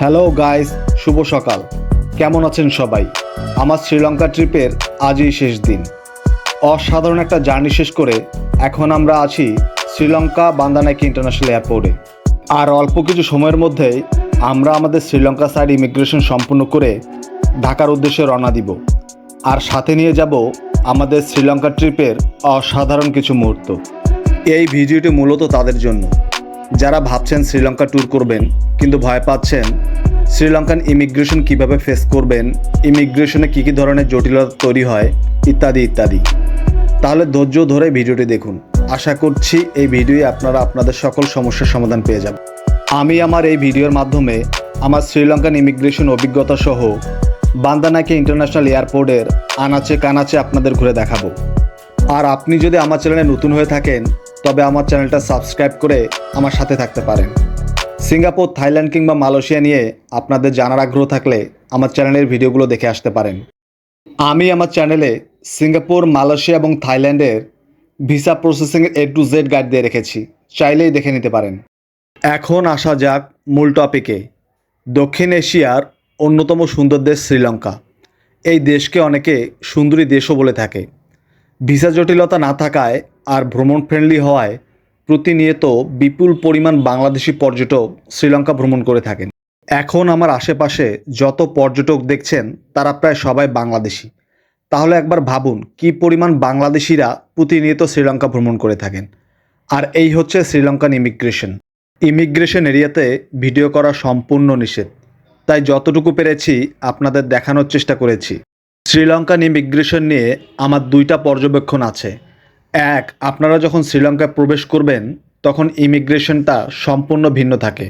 Hello guys, শুভ সকাল। কেমন আছেন সবাই? আমার শ্রীলঙ্কা ট্রিপের আজই শেষ দিন। অসাধারণ একটা জার্নি শেষ করে এখন আমরা আছি শ্রীলঙ্কা বান্দানাইকি ইন্টারন্যাশনাল এয়ারপোর্টে। আর অল্প কিছু সময়ের মধ্যেই আমরা আমাদের শ্রীলঙ্কা সাইড ইমিগ্রেশন সম্পূর্ণ করে ঢাকার উদ্দেশ্যে রওনা দিব। আর সাথে নিয়ে যাব আমাদের শ্রীলঙ্কা ট্রিপের অসাধারণ কিছু মুহূর্ত। এই ভিডিওটি মূলত তাদের জন্য। যারা ভাবছেন শ্রীলঙ্কা ট্যুর করবেন, কিন্তু ভয় পাচ্ছেন শ্রীলঙ্কান ইমিগ্রেশন কীভাবে ফেস করবেন ইমিগ্রেশনে কী কী ধরনের জটিলতা তৈরি হয়, ইত্যাদি ইত্যাদি। তাহলে ধৈর্য ধরে ভিডিওটি দেখুন। আশা করছি এই ভিডিওয়ে আপনারা আপনাদের সকল সমস্যার সমাধান পেয়ে যাবেন। আমি আমার এই ভিডিওর মাধ্যমে আমার শ্রীলঙ্কান ইমিগ্রেশন অভিজ্ঞতা সহ বান্দানাকে ইন্টারন্যাশনাল এয়ারপোর্টের আনাচে কানাচে আপনাদের ঘুরে দেখাবো। আর আপনি যদি আমার চ্যানেলে নতুন হয়ে থাকেন তবে আমার চ্যানেলটা সাবস্ক্রাইব করে আমার সাথে থাকতে পারেন। সিঙ্গাপুর, থাইল্যান্ড কিংবা মালয়েশিয়া নিয়ে আপনাদের জানার আগ্রহ থাকলে আমার চ্যানেলের ভিডিওগুলো দেখে আসতে পারেন। আমি আমার চ্যানেলে সিঙ্গাপুর, মালয়েশিয়া এবং থাইল্যান্ডের ভিসা প্রসেসিংয়ের এ টু জেড গাইড দিয়ে রেখেছি। চাইলেই দেখে নিতে পারেন। এখন আসা যাক মূল টপিকে। দক্ষিণ এশিয়ার অন্যতম সুন্দর দেশ শ্রীলঙ্কা। এই দেশকে অনেকে সুন্দরী দেশও বলে থাকে। ভিসা জটিলতা না থাকায় আর ভ্রমণ ফ্রেন্ডলি হওয়ায় প্রতিনিয়ত বিপুল পরিমাণ বাংলাদেশি পর্যটক শ্রীলঙ্কা ভ্রমণ করে থাকেন। এখন আমার আশেপাশে যত পর্যটক দেখছেন, তারা প্রায় সবাই বাংলাদেশি। তাহলে একবার ভাবুন, কি পরিমাণ বাংলাদেশিরা প্রতিনিয়ত শ্রীলঙ্কা ভ্রমণ করে থাকেন। আর এই হচ্ছে শ্রীলঙ্কান ইমিগ্রেশন ইমিগ্রেশন এরিয়াতে ভিডিও করা সম্পূর্ণ নিষেধ। তাই যতটুকু পেরেছি, আপনাদের দেখানোর চেষ্টা করেছি। শ্রীলঙ্কান ইমিগ্রেশন নিয়ে আমার দুইটা পর্যবেক্ষণ আছে। এক, আপনারা যখন শ্রীলঙ্কায় প্রবেশ করবেন, তখন ইমিগ্রেশনটা সম্পূর্ণ ভিন্ন থাকে।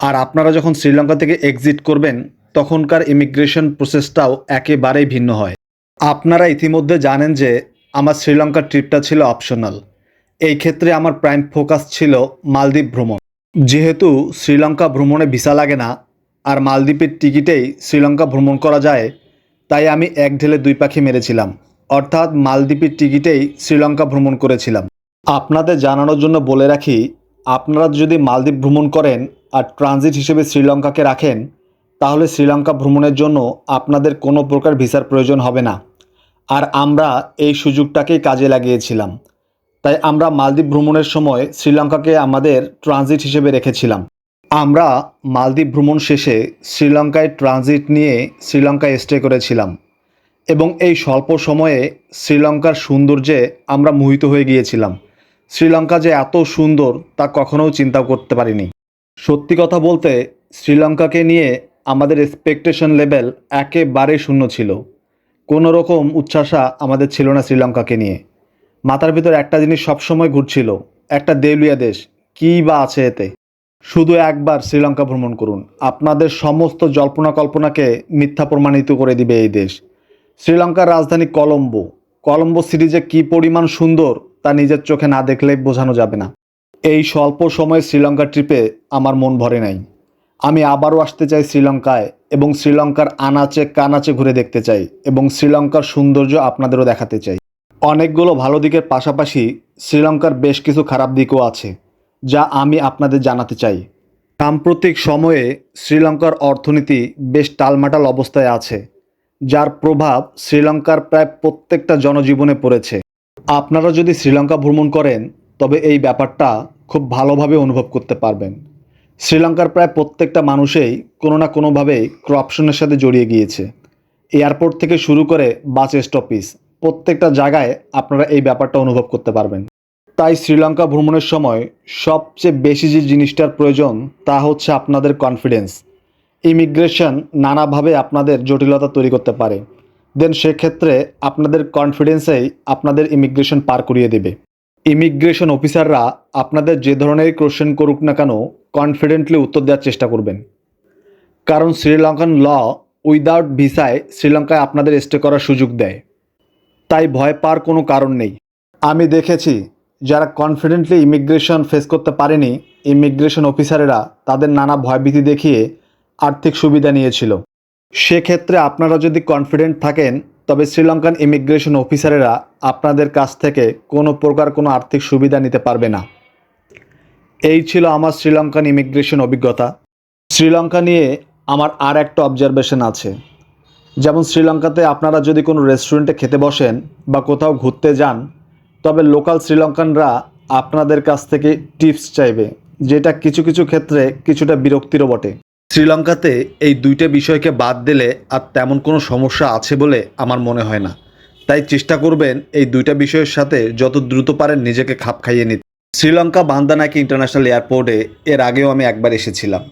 আর আপনারা যখন শ্রীলঙ্কা থেকে এক্সিট করবেন, তখনকার ইমিগ্রেশন প্রসেসটাও একেবারেই ভিন্ন হয়। আপনারা ইতিমধ্যে জানেন যে, আমার শ্রীলঙ্কার ট্রিপটা ছিল অপশনাল এই ক্ষেত্রে আমার প্রাইম ফোকাস ছিল মালদ্বীপ ভ্রমণ। যেহেতু শ্রীলঙ্কা ভ্রমণে ভিসা লাগে না, আর মালদ্বীপের টিকিটেই শ্রীলঙ্কা ভ্রমণ করা যায়, তাই আমি এক ঢেলে দুই পাখি মেরেছিলাম। অর্থাৎ মালদ্বীপের টিকিটেই শ্রীলঙ্কা ভ্রমণ করেছিলাম। আপনাদের জানানোর জন্য বলে রাখি, আপনারা যদি মালদ্বীপ ভ্রমণ করেন আর ট্রানজিট হিসেবে শ্রীলঙ্কাকে রাখেন, তাহলে শ্রীলঙ্কা ভ্রমণের জন্য আপনাদের কোনো প্রকার ভিসার প্রয়োজন হবে না। আর আমরা এই সুযোগটাকেই কাজে লাগিয়েছিলাম। তাই আমরা মালদ্বীপ ভ্রমণের সময় শ্রীলঙ্কাকে আমাদের ট্রানজিট হিসেবে রেখেছিলাম। আমরা মালদ্বীপ ভ্রমণ শেষে শ্রীলঙ্কায় ট্রানজিট নিয়ে শ্রীলঙ্কায় স্টে করেছিলাম। এবং এই স্বল্প সময়ে শ্রীলঙ্কার সৌন্দর্যে আমরা মোহিত হয়ে গিয়েছিলাম। শ্রীলঙ্কা যে এত সুন্দর তা কখনোও চিন্তা করতে পারিনি। সত্যি কথা বলতে, শ্রীলঙ্কাকে নিয়ে আমাদের এক্সপেকটেশন লেভেল একেবারে শূন্য ছিল। কোনো রকম উচ্ছ্বাসা আমাদের ছিল না শ্রীলঙ্কাকে নিয়ে। মাথার ভিতর একটা জিনিস সবসময় ঘুরছিল, একটা দেউলিয়া দেশ, কী বা আছে এতে? শুধু একবার শ্রীলঙ্কা ভ্রমণ করুন। আপনাদের সমস্ত জল্পনা কল্পনাকে মিথ্যা প্রমাণিত করে দিবে এই দেশ। শ্রীলঙ্কার রাজধানী কলম্বো। কলম্বো যে কী পরিমাণ সুন্দর, তা নিজের চোখে না দেখলে বোঝানো যাবে না। এই স্বল্প সময়ে শ্রীলঙ্কা ট্রিপে আমার মন ভরে নাই। আমি আবারও আসতে চাই শ্রীলঙ্কায় এবং শ্রীলঙ্কার আনাচে কানাচে ঘুরে দেখতে চাই এবং শ্রীলঙ্কার সৌন্দর্য আপনাদেরও দেখাতে চাই। অনেকগুলো ভালো দিকের পাশাপাশি শ্রীলঙ্কার বেশ কিছু খারাপ দিকও আছে, যা আমি আপনাদের জানাতে চাই। সাম্প্রতিক সময়ে শ্রীলঙ্কার অর্থনীতি বেশ টালমাটাল অবস্থায় আছে। যার প্রভাব শ্রীলঙ্কার প্রায় প্রত্যেকটা জনজীবনে পড়েছে। আপনারা যদি শ্রীলঙ্কা ভ্রমণ করেন, তবে এই ব্যাপারটা খুব ভালোভাবে অনুভব করতে পারবেন। শ্রীলঙ্কার প্রায় প্রত্যেকটা মানুষেই কোনো না কোনোভাবেই করাপশনের সাথে জড়িয়ে গিয়েছে। এয়ারপোর্ট থেকে শুরু করে বাস স্টপিস প্রত্যেকটা জায়গায় আপনারা এই ব্যাপারটা অনুভব করতে পারবেন। তাই শ্রীলঙ্কা ভ্রমণের সময় সবচেয়ে বেশি যে জিনিসটার প্রয়োজন, তা হচ্ছে আপনাদের কনফিডেন্স ইমিগ্রেশন নানাভাবে আপনাদের জটিলতা তৈরি করতে পারে। দেন সেক্ষেত্রে আপনাদের কনফিডেন্সেই আপনাদের ইমিগ্রেশন পার করিয়ে দেবে। ইমিগ্রেশন অফিসাররা আপনাদের যে ধরনের কোশ্চেন করুক না কেন কনফিডেন্টলি উত্তর দেওয়ার চেষ্টা করবেন। কারণ শ্রীলঙ্কান ল উইদাউট ভিসায় শ্রীলঙ্কায় আপনাদের স্টে করার সুযোগ দেয়। তাই ভয় পাওয়ার কোনো কারণ নেই। আমি দেখেছি যারা কনফিডেন্টলি ইমিগ্রেশন ফেস করতে পারেনি, ইমিগ্রেশন অফিসারেরা তাদের নানা ভয়ভীতি দেখিয়ে আর্থিক সুবিধা নিয়েছিল। সেক্ষেত্রে আপনারা যদি কনফিডেন্ট থাকেন, তবে শ্রীলঙ্কান ইমিগ্রেশন অফিসারেরা আপনাদের কাছ থেকে কোনো প্রকার কোনো আর্থিক সুবিধা নিতে পারবে না। এই ছিল আমার শ্রীলঙ্কান ইমিগ্রেশন অভিজ্ঞতা। শ্রীলঙ্কা নিয়ে আমার আর একটা অবজারভেশন আছে। যেমন শ্রীলঙ্কাতে আপনারা যদি কোনো রেস্টুরেন্টে খেতে বসেন বা কোথাও ঘুরতে যান, তবে লোকাল শ্রীলঙ্কানরা আপনাদের কাছ থেকে টিপস চাইবে, যেটা কিছু কিছু ক্ষেত্রে কিছুটা বিরক্তিরও বটে। শ্রীলঙ্কাতে এই দুইটা বিষয়কে বাদ দিলে আর তেমন কোনো সমস্যা আছে বলে আমার মনে হয় না। তাই চেষ্টা করবেন এই দুইটা বিষয়ের সাথে যত দ্রুত পারেন নিজেকে খাপ খাইয়ে নিতে। শ্রীলঙ্কা বান্দানাকি ইন্টারন্যাশনাল এয়ারপোর্টে এর আগেও আমি একবার এসেছিলাম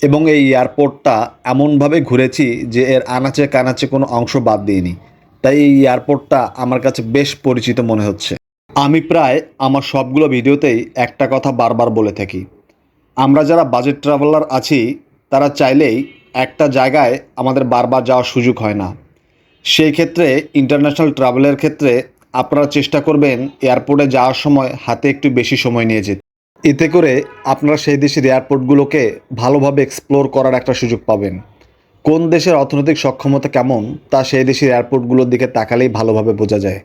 এবং এই এয়ারপোর্টটা এমনভাবে ঘুরেছি যে এর আনাচে কানাচে কোনো অংশ বাদ দিইনি। তাই এই এয়ারপোর্টটা আমার কাছে বেশ পরিচিত মনে হচ্ছে। আমি প্রায় আমার সবগুলো ভিডিওতেই একটা কথা বারবার বলে থাকি। আমরা যারা বাজেট ট্রাভেলার আছি তারা চাইলেই একটা জায়গায় আমাদের বারবার যাওয়ার সুযোগ হয় না। সেই ক্ষেত্রে ইন্টারন্যাশনাল ট্রাভেলের ক্ষেত্রে আপনারা চেষ্টা করবেন এয়ারপোর্টে যাওয়ার সময় হাতে একটু বেশি সময় নিয়ে যেতে। এতে করে আপনারা সেই দেশের এয়ারপোর্টগুলোকে ভালোভাবে এক্সপ্লোর করার একটা সুযোগ পাবেন। কোন দেশের অর্থনৈতিক সক্ষমতা কেমন, তা সেই দেশের এয়ারপোর্টগুলোর দিকে তাকালেই ভালোভাবে বোঝা যায়।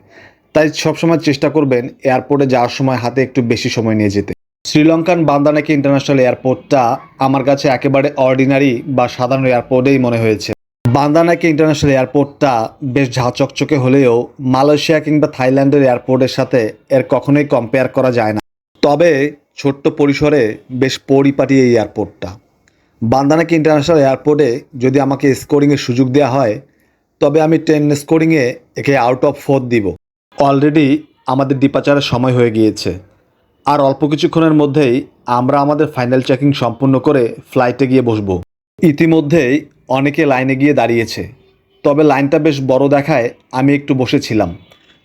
তাই সবসময় চেষ্টা করবেন এয়ারপোর্টে যাওয়ার সময় হাতে একটু বেশি সময় নিয়ে যেতে। শ্রীলঙ্কান বান্দানাকি ইন্টারন্যাশনাল এয়ারপোর্টটা আমার কাছে একেবারে অর্ডিনারি বা সাধারণ এয়ারপোর্টেই মনে হয়েছে। বান্দানাকি ইন্টারন্যাশনাল এয়ারপোর্টটা বেশ ঝাঁচকচকে হলেও মালয়েশিয়া কিংবা থাইল্যান্ডের এয়ারপোর্টের সাথে এর কখনোই কম্পেয়ার করা যায় না। তবে ছোট্ট পরিসরে বেশ পরিপাটি এই এয়ারপোর্টটা বান্দানাকি ইন্টারন্যাশনাল এয়ারপোর্টে যদি আমাকে স্কোরিংয়ের সুযোগ দেওয়া হয়, তবে আমি টেন স্কোরিংয়ে একে আউট অফ ফোর দিব। অলরেডি আমাদের ডিপাচারের সময় হয়ে গিয়েছে। আর অল্প কিছুক্ষণের মধ্যেই আমরা আমাদের ফাইনাল চেকিং সম্পূর্ণ করে ফ্লাইটে গিয়ে বসবো। ইতিমধ্যেই অনেকে লাইনে গিয়ে দাঁড়িয়েছে। তবে লাইনটা বেশ বড় দেখায় আমি একটু বসেছিলাম।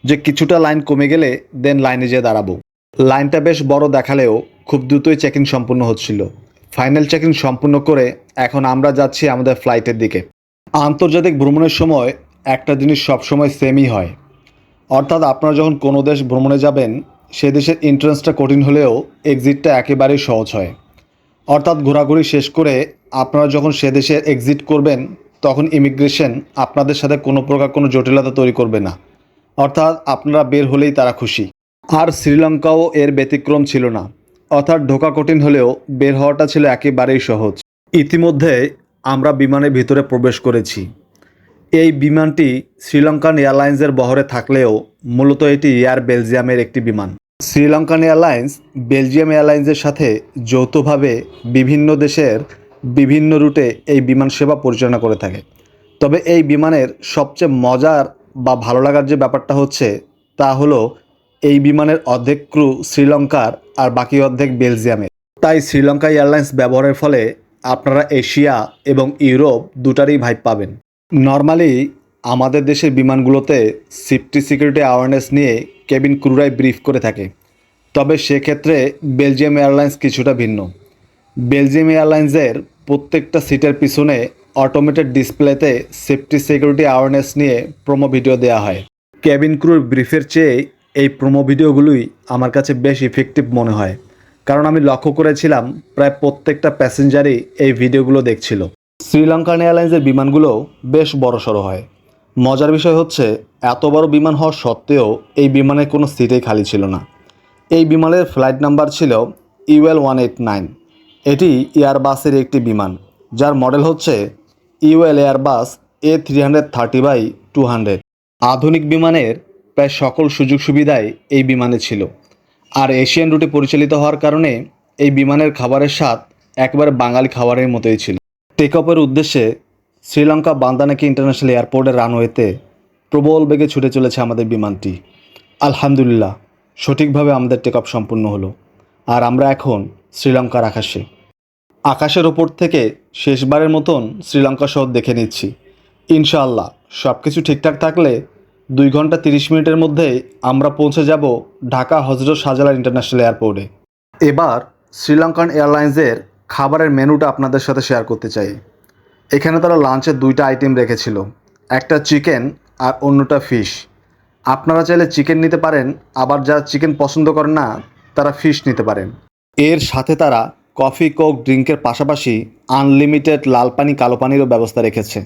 যে কিছুটা লাইন কমে গেলে দেন লাইনে যেয়ে দাঁড়াবো। লাইনটা বেশ বড় দেখালেও খুব দ্রুতই চেকিং সম্পূর্ণ হচ্ছিল। ফাইনাল চেকিং সম্পূর্ণ করে এখন আমরা যাচ্ছি আমাদের ফ্লাইটের দিকে। আন্তর্জাতিক ভ্রমণের সময় একটা জিনিস সবসময় সেমই হয়। অর্থাৎ আপনারা যখন কোনো দেশ ভ্রমণে যাবেন সে দেশের এন্ট্রান্সটা কঠিন হলেও এক্সিটটা একেবারেই সহজ হয়। অর্থাৎ ঘোরাঘুরি শেষ করে আপনারা যখন সে দেশে এক্সিট করবেন, তখন ইমিগ্রেশন আপনাদের সাথে কোনো প্রকার কোনো জটিলতা তৈরি করবে না। অর্থাৎ আপনারা বের হলেই তারা খুশি। আর শ্রীলঙ্কাও এর ব্যতিক্রম ছিল না। অর্থাৎ ঢোকা কঠিন হলেও বের হওয়াটা ছিল একেবারেই সহজ। ইতিমধ্যে আমরা বিমানের ভিতরে প্রবেশ করেছি। এই বিমানটি শ্রীলঙ্কান এয়ারলাইন্সের বহরে থাকলেও মূলত এটি এয়ার বেলজিয়ামের একটি বিমান। শ্রীলঙ্কান এয়ারলাইন্স বেলজিয়াম এয়ারলাইন্সের সাথে যৌথভাবে বিভিন্ন দেশের বিভিন্ন রুটে এই বিমান সেবা পরিচালনা করে থাকে। তবে এই বিমানের সবচেয়ে মজার বা ভালো লাগার যে ব্যাপারটা হচ্ছে, তা হলো এই বিমানের অর্ধেক ক্রু শ্রীলঙ্কার আর বাকি অর্ধেক বেলজিয়ামের। তাই শ্রীলঙ্কা এয়ারলাইন্স ব্যবহারের ফলে আপনারা এশিয়া এবং ইউরোপ দুটারই ভাইব পাবেন। নর্মালি আমাদের দেশের বিমানগুলোতে সেফটি সিকিউরিটি অ্যাওয়ারনেস নিয়ে কেবিন ক্রুরাই ব্রিফ করে থাকে। তবে সেক্ষেত্রে বেলজিয়াম এয়ারলাইন্স কিছুটা ভিন্ন। বেলজিয়াম এয়ারলাইন্সের প্রত্যেকটা সিটের পিছনে অটোমেটেড ডিসপ্লেতে সেফটি সিকিউরিটি অ্যাওয়ারনেস নিয়ে প্রোমো ভিডিও দেওয়া হয়। কেবিন ক্রুর ব্রিফের চেয়ে এই প্রোমো ভিডিওগুলোই আমার কাছে বেশ ইফেক্টিভ মনে হয়। কারণ আমি লক্ষ্য করেছিলাম, প্রায় প্রত্যেকটা প্যাসেঞ্জারই এই ভিডিওগুলো দেখছিল। শ্রীলঙ্কান এয়ারলাইন্সের বিমানগুলো বেশ বড়সড় হয়। মজার বিষয় হচ্ছে, এত বড় বিমান হওয়া সত্ত্বেও এই বিমানের কোনো সিটেই খালি ছিল না। এই বিমানের ফ্লাইট নাম্বার ছিল ইউএল ওয়ান এইট নাইন। এটি এয়ারবাসের একটি বিমান, যার মডেল হচ্ছে UL Airbus A three hundred thirty by two hundred আধুনিক বিমানের প্রায় সকল সুযোগ সুবিধাই এই বিমানে ছিল। আর এশিয়ান রুটে পরিচালিত হওয়ার কারণে এই বিমানের খাবারের স্বাদ একবারে বাঙালি খাবারের মতোই ছিল। টেক অফের উদ্দেশ্যে শ্রীলঙ্কা বান্দানাকি ইন্টারন্যাশনাল এয়ারপোর্টের রানওয়েতে প্রবল বেগে ছুটে চলেছে আমাদের বিমানটি। আলহামদুলিল্লাহ, সঠিকভাবে আমাদের টেক অফ সম্পূর্ণ হলো। আর আমরা এখন শ্রীলঙ্কার আকাশে। আকাশের ওপর থেকে শেষবারের মতন শ্রীলঙ্কা শহর দেখে নিচ্ছি। ইনশাআল্লাহ সব কিছু ঠিকঠাক থাকলে দুই ঘণ্টা তিরিশ মিনিটের মধ্যেই আমরা পৌঁছে যাব ঢাকা হজরত শাহজালাল ইন্টারন্যাশনাল এয়ারপোর্টে এবার শ্রীলঙ্কান এয়ারলাইন্সের খাবারের মেনুটা আপনাদের সাথে শেয়ার করতে চাই। এখানে তারা লাঞ্চের দুইটা আইটেম রেখেছিল। একটা চিকেন আর অন্যটা ফিশ আপনারা চাইলে চিকেন নিতে পারেন, আবার যারা চিকেন পছন্দ করেন না, তারা ফিশ নিতে পারেন। এর সাথে তারা কফি কোক ড্রিঙ্কের পাশাপাশি আনলিমিটেড লাল পানি কালো পানিরও ব্যবস্থা রেখেছে।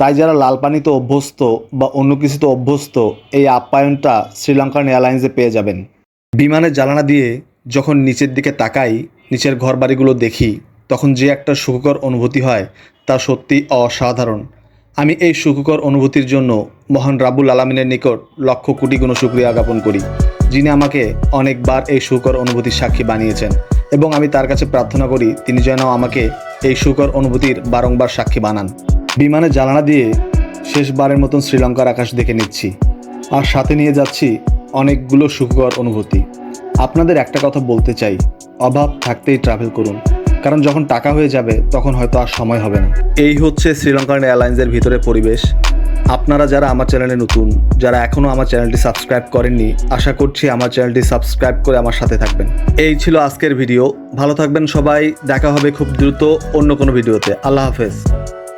তাই যারা লাল পানিতে অভ্যস্ত বা অন্য কিছুতে অভ্যস্ত, এই আপ্যায়নটা শ্রীলঙ্কান এয়ারলাইন্সে পেয়ে যাবেন। বিমানের জ্বালানা দিয়ে যখন নিচের দিকে তাকাই নিচের ঘরবাড়িগুলো দেখি, তখন যে একটা সুখকর অনুভূতি হয়, তা সত্যি অসাধারণ। আমি এই সুখকর অনুভূতির জন্য মহান রাবুল আলমিনের নিকট লক্ষ কোটি গুণ শুক্রিয়া জ্ঞাপন করি, যিনি আমাকে অনেকবার এই সুখকর অনুভূতির সাক্ষী বানিয়েছেন এবং আমি তার কাছে প্রার্থনা করি তিনি যেন আমাকে এই সুখকর অনুভূতির বারংবার সাক্ষী বানান। বিমানে জ্বালানা দিয়ে শেষবারের মতন শ্রীলঙ্কার আকাশ দেখে নিচ্ছি, আর সাথে নিয়ে যাচ্ছি অনেকগুলো সুখকর অনুভূতি। আপনাদের একটা কথা বলতে চাই। অভাব থাকতেই ট্রাভেল করুন। কারণ যখন টাকা হয়ে যাবে, তখন হয়তো আর সময় হবে না। এই হচ্ছে শ্রীলঙ্কান এয়ারলাইন্সের ভিতরে পরিবেশ। আপনারা যারা আমার চ্যানেলে নতুন, যারা এখনও আমার চ্যানেলটি সাবস্ক্রাইব করেননি, আশা করছি আমার চ্যানেলটি সাবস্ক্রাইব করে আমার সাথে থাকবেন। এই ছিল আজকের ভিডিও। ভালো থাকবেন সবাই। দেখা হবে খুব দ্রুত অন্য কোনো ভিডিওতে। আল্লাহ হাফেজ।